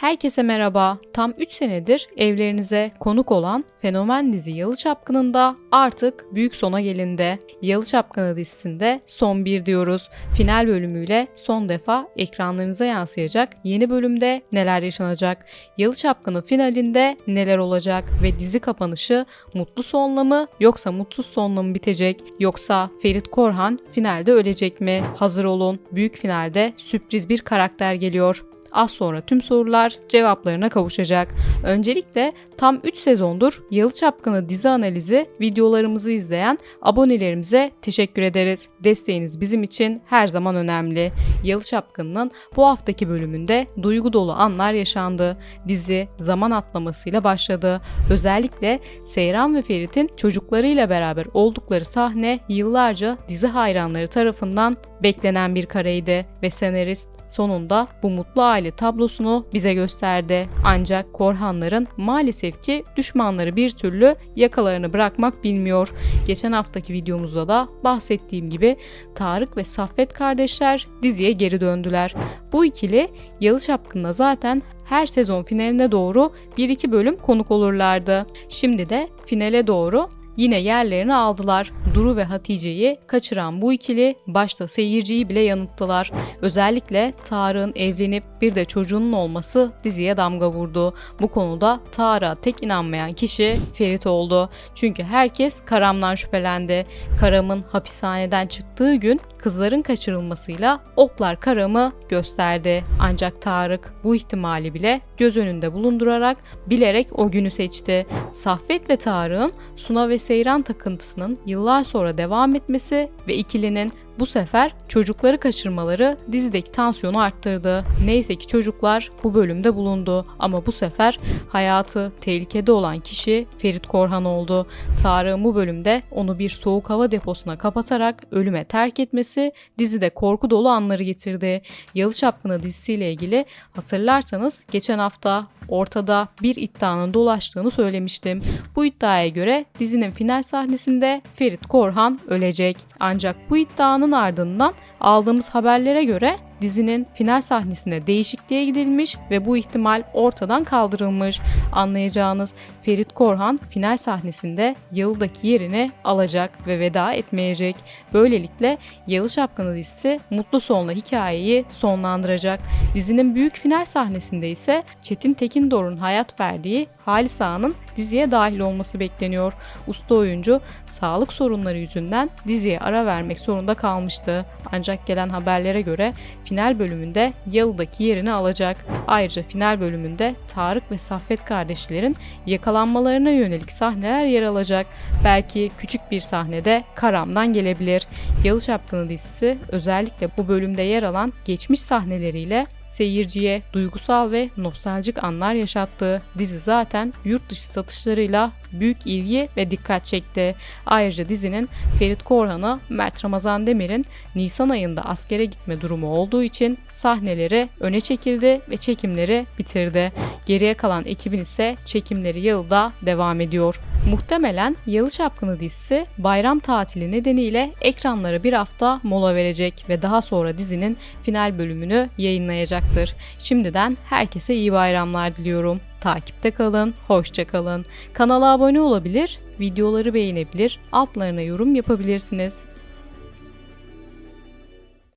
Herkese merhaba. Tam 3 senedir evlerinize konuk olan fenomen dizi Yalı Çapkın'ın da artık büyük sona gelindi. Yalı Çapkını dizisinde son bir diyoruz. Final bölümüyle son defa ekranlarınıza yansıyacak yeni bölümde neler yaşanacak? Yalı Çapkını finalinde neler olacak? Ve dizi kapanışı mutlu sonla mı yoksa mutsuz sonla mı bitecek? Yoksa Ferit Korhan finalde ölecek mi? Hazır olun. Büyük finalde sürpriz bir karakter geliyor. Az sonra tüm sorular cevaplarına kavuşacak. Öncelikle tam 3 sezondur Yalı Çapkını dizi analizi videolarımızı izleyen abonelerimize teşekkür ederiz. Desteğiniz bizim için her zaman önemli. Yalı Çapkını'nın bu haftaki bölümünde duygu dolu anlar yaşandı. Dizi zaman atlamasıyla başladı. Özellikle Seyran ve Ferit'in çocuklarıyla beraber oldukları sahne yıllarca dizi hayranları tarafından beklenen bir kareydi ve senarist sonunda bu mutlu aile tablosunu bize gösterdi. Ancak Korhanların maalesef ki düşmanları bir türlü yakalarını bırakmak bilmiyor. Geçen haftaki videomuzda da bahsettiğim gibi Tarık ve Saffet kardeşler diziye geri döndüler. Bu ikili Yalı Çapkın'da zaten her sezon finaline doğru 1-2 bölüm konuk olurlardı. Şimdi de finale doğru yine yerlerini aldılar. Duru ve Hatice'yi kaçıran bu ikili başta seyirciyi bile yanılttılar. Özellikle Tarık'ın evlenip bir de çocuğunun olması diziye damga vurdu. Bu konuda Tarık'a tek inanmayan kişi Ferit oldu. Çünkü herkes Karam'dan şüphelendi. Karam'ın hapishaneden çıktığı gün kızların kaçırılmasıyla oklar Karam'ı gösterdi. Ancak Tarık bu ihtimali bile göz önünde bulundurarak bilerek o günü seçti. Saffet ve Tarık'ın Suna ve Seyran takıntısının yıllar sonra devam etmesi ve ikilinin bu sefer çocukları kaçırmaları dizideki tansiyonu arttırdı. Neyse ki çocuklar bu bölümde bulundu ama bu sefer hayatı tehlikede olan kişi Ferit Korhan oldu. Tarık'ın bu bölümde onu bir soğuk hava deposuna kapatarak ölüme terk etmesi dizide korku dolu anları getirdi. Yalı Çapkını dizisiyle ilgili hatırlarsanız geçen hafta ortada bir iddianın dolaştığını söylemiştim. Bu iddiaya göre dizinin final sahnesinde Ferit Korhan ölecek. Ancak bu iddianın ardından aldığımız haberlere göre dizinin final sahnesinde değişikliğe gidilmiş ve bu ihtimal ortadan kaldırılmış. Anlayacağınız Ferit Korhan final sahnesinde Yalı'daki yerini alacak ve veda etmeyecek. Böylelikle Yalı Şapkanı dizisi mutlu sonla hikayeyi sonlandıracak. Dizinin büyük final sahnesinde ise Çetin Tekindor'un hayat verdiği Halis Ağa'nın diziye dahil olması bekleniyor. Usta oyuncu sağlık sorunları yüzünden diziye ara vermek zorunda kalmıştı. Ancak gelen haberlere göre final bölümünde Yalı'daki yerini alacak. Ayrıca final bölümünde Tarık ve Saffet kardeşlerin yakalanmalarına yönelik sahneler yer alacak. Belki küçük bir sahnede Karam'dan gelebilir. Yalı Çapkını dizisi özellikle bu bölümde yer alan geçmiş sahneleriyle seyirciye duygusal ve nostaljik anlar yaşattığı dizi zaten yurt dışı satışlarıyla büyük ilgi ve dikkat çekti. Ayrıca dizinin Ferit Korhan'a Mert Ramazan Demir'in Nisan ayında askere gitme durumu olduğu için sahneleri öne çekildi ve çekimleri bitirdi. Geriye kalan ekibin ise çekimleri yılda devam ediyor. Muhtemelen Yalı Çapkını dizisi bayram tatili nedeniyle ekranlara bir hafta mola verecek ve daha sonra dizinin final bölümünü yayınlayacaktır. Şimdiden herkese iyi bayramlar diliyorum. Takipte kalın, hoşça kalın. Kanala abone olabilir, videoları beğenebilir, altlarına yorum yapabilirsiniz.